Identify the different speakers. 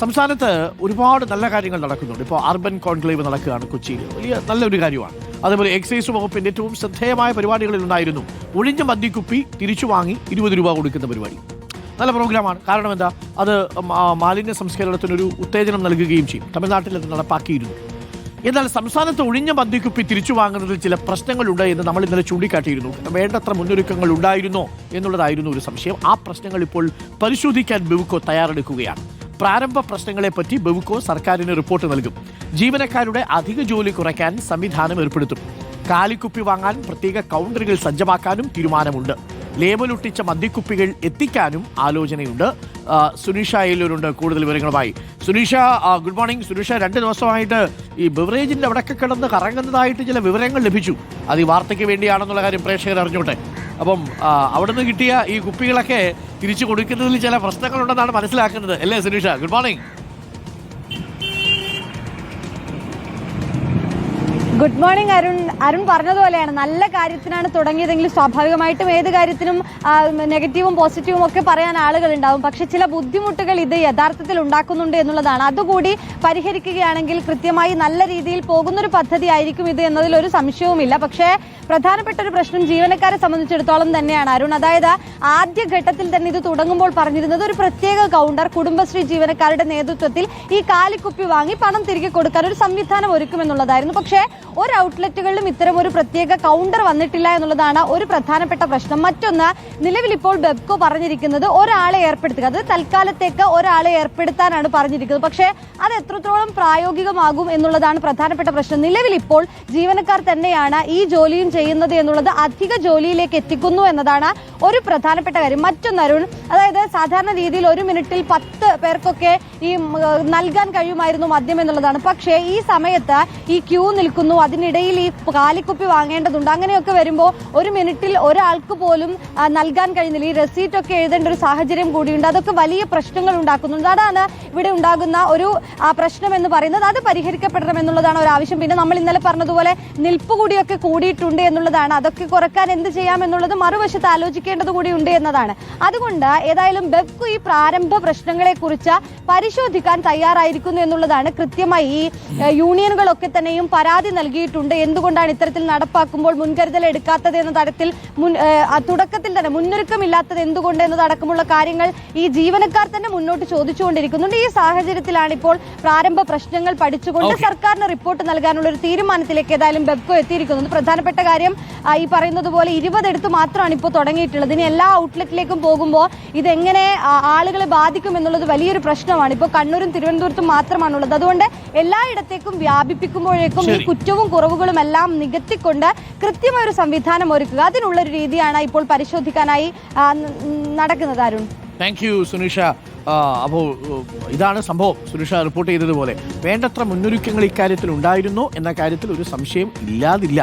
Speaker 1: സംസ്ഥാനത്ത് ഒരുപാട് നല്ല കാര്യങ്ങൾ നടക്കുന്നുണ്ട്. ഇപ്പോൾ അർബൻ കോൺക്ലേവ് നടക്കുകയാണ് കൊച്ചിയിൽ. വലിയ നല്ലൊരു കാര്യമാണ്. അതേപോലെ എക്സൈസ് വകുപ്പിന്റെ ഏറ്റവും ശ്രദ്ധേയമായ പരിപാടികളിൽ ഉണ്ടായിരുന്നു ഒഴിഞ്ഞ മദ്യക്കുപ്പി തിരിച്ചു വാങ്ങി ഇരുപത് രൂപ കൊടുക്കുന്ന പരിപാടി. നല്ല പ്രോഗ്രാമാണ്. കാരണം എന്താ? അത് മാലിന്യ സംസ്കരണത്തിനൊരു ഉത്തേജനം നൽകുകയും ചെയ്യും. തമിഴ്നാട്ടിൽ അത് നടപ്പാക്കിയിരുന്നു. എന്നാൽ സംസ്ഥാനത്ത് ഒഴിഞ്ഞ മദ്യക്കുപ്പി തിരിച്ചു വാങ്ങുന്നതിൽ ചില പ്രശ്നങ്ങളുണ്ട് എന്ന് നമ്മൾ ഇന്നലെ ചൂണ്ടിക്കാട്ടിയിരുന്നു. വേണ്ടത്ര മുന്നൊരുക്കങ്ങൾ ഉണ്ടായിരുന്നോ എന്നുള്ളതായിരുന്നു ഒരു സംശയം. ആ പ്രശ്നങ്ങൾ ഇപ്പോൾ പരിശോധിക്കാൻ ബിവുക്കോ തയ്യാറെടുക്കുകയാണ്. പ്രാരംഭ പ്രശ്നങ്ങളെപ്പറ്റി ബെവുക്കോ സർക്കാരിന് റിപ്പോർട്ട് നൽകും. ജീവനക്കാരുടെ അധിക ജോലി കുറയ്ക്കാൻ സംവിധാനം ഏർപ്പെടുത്തും. കാലിക്കുപ്പി വാങ്ങാൻ പ്രത്യേക കൗണ്ടറുകൾ സജ്ജമാക്കാനും തീരുമാനമുണ്ട്. ലേബലൊട്ടിച്ച മദ്യക്കുപ്പികൾ എത്തിക്കാനും ആലോചനയുണ്ട്. സുനീഷ എല്ലൂരുണ്ട് കൂടുതൽ വിവരങ്ങളുമായി. സുനീഷ ഗുഡ് മോർണിംഗ് സുനീഷ രണ്ട് ദിവസമായിട്ട് ഈ ബിവറേജിന്റെ അവിടെയൊക്കെ കിടന്ന് കറങ്ങുന്നതായിട്ട് ചില വിവരങ്ങൾ ലഭിച്ചു. അത് ഈ വാർത്തയ്ക്ക് വേണ്ടിയാണെന്നുള്ള കാര്യം പ്രേക്ഷകർ അറിഞ്ഞോട്ടെ. അപ്പം അവിടുന്ന് കിട്ടിയ ഈ കുപ്പികളൊക്കെ തിരിച്ചു കൊടുക്കുന്നതിൽ ചില പ്രശ്നങ്ങളുണ്ടെന്നാണ് മനസ്സിലാക്കുന്നത്. അല്ലേ Sunisha? Good morning
Speaker 2: good morning Arun. Arun പറഞ്ഞതുപോലെയാണ്. നല്ല കാര്യത്തിനാണ് തുടങ്ങിയതെങ്കിൽ സ്വാഭാവികമായിട്ടും ഏത് കാര്യത്തിനും നെഗറ്റീവും പോസിറ്റീവും ഒക്കെ പറയാൻ ആളുകൾ ഉണ്ടാവും പക്ഷെ ചില ബുദ്ധിമുട്ടുകൾ ഇത് യഥാർത്ഥത്തിൽ ഉണ്ടാക്കുന്നുണ്ട് എന്നുള്ളതാണ്. അതുകൂടി പരിഹരിക്കുകയാണെങ്കിൽ കൃത്യമായി നല്ല രീതിയിൽ പോകുന്നൊരു പദ്ധതി ആയിരിക്കും ഇത് എന്നതിൽ ഒരു സംശയവുമില്ല. പക്ഷേ പ്രധാനപ്പെട്ട ഒരു പ്രശ്നം ജീവനക്കാരെ സംബന്ധിച്ചിടത്തോളം തന്നെയാണ് അരുൺ. അതായത് ആദ്യ ഘട്ടത്തിൽ തന്നെ ഇത് തുടങ്ങുമ്പോൾ പറഞ്ഞിരുന്നത് ഒരു പ്രത്യേക കൗണ്ടർ കുടുംബശ്രീ ജീവനക്കാരുടെ നേതൃത്വത്തിൽ ഈ കാലിക്കുപ്പി വാങ്ങി പണം തിരികെ കൊടുക്കാൻ ഒരു സംവിധാനം ഒരുക്കുമെന്നുള്ളതായിരുന്നു. പക്ഷേ ഒരു ഔട്ട്ലെറ്റുകളിലും ഇത്തരം ഒരു പ്രത്യേക കൗണ്ടർ വന്നിട്ടില്ല എന്നുള്ളതാണ് ഒരു പ്രധാനപ്പെട്ട പ്രശ്നം. മറ്റൊന്ന് നിലവിൽ ഇപ്പോൾ ബെബ്കോ പറഞ്ഞിരിക്കുന്നത് ഒരാളെ ഏർപ്പെടുത്തുക. അത് തൽക്കാലത്തേക്ക് ഒരാളെ ഏർപ്പെടുത്താനാണ് പറഞ്ഞിരിക്കുന്നത്. പക്ഷേ അത് എത്രത്തോളം പ്രായോഗികമാകും എന്നുള്ളതാണ് പ്രധാനപ്പെട്ട പ്രശ്നം. നിലവിൽ ഇപ്പോൾ ജീവനക്കാർ തന്നെയാണ് ഈ ജോലിയും ചെയ്യുന്നത് എന്നുള്ളത് അധിക ജോലിയിലേക്ക് എത്തിക്കുന്നു എന്നതാണ് ഒരു പ്രധാനപ്പെട്ട കാര്യം. മറ്റൊന്ന് അരുൺ അതായത് സാധാരണ രീതിയിൽ ഒരു മിനിറ്റിൽ പത്ത് പേർക്കൊക്കെ ഈ നൽകാൻ കഴിയുമായിരുന്നു മദ്യം എന്നുള്ളതാണ്. പക്ഷേ ഈ സമയത്ത് ഈ ക്യൂ നിൽക്കുന്നു അതിനിടയിൽ ഈ കാലിക്കുപ്പി വാങ്ങേണ്ടതുണ്ട്. അങ്ങനെയൊക്കെ വരുമ്പോൾ ഒരു മിനിറ്റിൽ ഒരാൾക്ക് പോലും നൽകാൻ കഴിയുന്നില്ല. ഈ റെസീറ്റ് ഒക്കെ എഴുതേണ്ട ഒരു സാഹചര്യം കൂടിയുണ്ട്. അതൊക്കെ വലിയ പ്രശ്നങ്ങൾ ഉണ്ടാക്കുന്നുണ്ട്. അതാണ് ഇവിടെ ഉണ്ടാകുന്ന ഒരു പ്രശ്നം എന്ന് പറയുന്നത്. അത് പരിഹരിക്കപ്പെടണം എന്നുള്ളതാണ് ഒരു ആവശ്യം. പിന്നെ നമ്മൾ ഇന്നലെ പറഞ്ഞതുപോലെ നിൽപ്പ് കൂടിയൊക്കെ കൂടിയിട്ടുണ്ട് എന്നുള്ളതാണ്. അതൊക്കെ കുറയ്ക്കാൻ എന്ത് ചെയ്യാം എന്നുള്ളത് മറുവശത്ത് ആലോചിക്കേണ്ടത് കൂടി ഉണ്ട് എന്നതാണ്. അതുകൊണ്ട് ഏതായാലും ബെബ്കു ഈ പ്രാരംഭ പ്രശ്നങ്ങളെ കുറിച്ച് പരിശോധിക്കാൻ തയ്യാറായിരിക്കുന്നു എന്നുള്ളതാണ് കൃത്യമായി ഈ യൂണിയനുകളൊക്കെ തന്നെയും പരാതി നൽകിയിട്ടുണ്ട്. എന്തുകൊണ്ടാണ് ഇത്തരത്തിൽ നടപ്പാക്കുമ്പോൾ മുൻകരുതൽ എടുക്കാത്തത് എന്ന തരത്തിൽ മുൻ തുടക്കത്തിൽ തന്നെ മുന്നൊരുക്കമില്ലാത്തത് എന്തുകൊണ്ട് എന്നതടക്കമുള്ള കാര്യങ്ങൾ ഈ ജീവനക്കാർ തന്നെ മുന്നോട്ട് ചോദിച്ചുകൊണ്ടിരിക്കുന്നുണ്ട്. ഈ സാഹചര്യത്തിലാണ് ഇപ്പോൾ പ്രാരംഭ പ്രശ്നങ്ങൾ പഠിച്ചുകൊണ്ട് സർക്കാരിന് റിപ്പോർട്ട് നൽകാനുള്ള ഒരു തീരുമാനത്തിലേക്ക് ഏതായാലും ബെബ്കോ എത്തിയിരിക്കുന്നത്. പ്രധാനപ്പെട്ട കാര്യം ഈ പറയുന്നത് പോലെ ഇരുപതെടുത്ത് മാത്രമാണ് ഇപ്പോൾ തുടങ്ങിയിട്ടുള്ളത്. ഇനി എല്ലാ ഔട്ട്ലെറ്റിലേക്കും പോകുമ്പോൾ ഇതെങ്ങനെ ആളുകളെ ബാധിക്കും എന്നുള്ളത് വലിയൊരു പ്രശ്നമാണ്. ഇപ്പോൾ കണ്ണൂരും തിരുവനന്തപുരത്തും മാത്രമാണുള്ളത്. അതുകൊണ്ട് എല്ലായിടത്തേക്കും വ്യാപിപ്പിക്കുമ്പോഴേക്കും ഈ
Speaker 1: ശരി.
Speaker 2: കുറ്റവും കുറവുകളും എല്ലാം നികത്തിക്കൊണ്ട് കൃത്യമായ ഒരു സംവിധാനം ഒരുക്കുക. അതിനുള്ള ഒരു രീതിയാണ് ഇപ്പോൾ പരിശോധിക്കാനായി നടക്കുന്നത് അരുൺ.
Speaker 1: Thank you Sunisha. അപ്പോൾ ഇതാണ് സംഭവം സുനിഷ റിപ്പോർട്ട് ചെയ്തതുപോലെ. വേണ്ടത്ര മുന്നൊരുക്കങ്ങൾ ഇക്കാര്യത്തിൽ ഉണ്ടായിരുന്നു എന്ന കാര്യത്തിൽ ഒരു സംശയം ഇല്ലാതില്ല.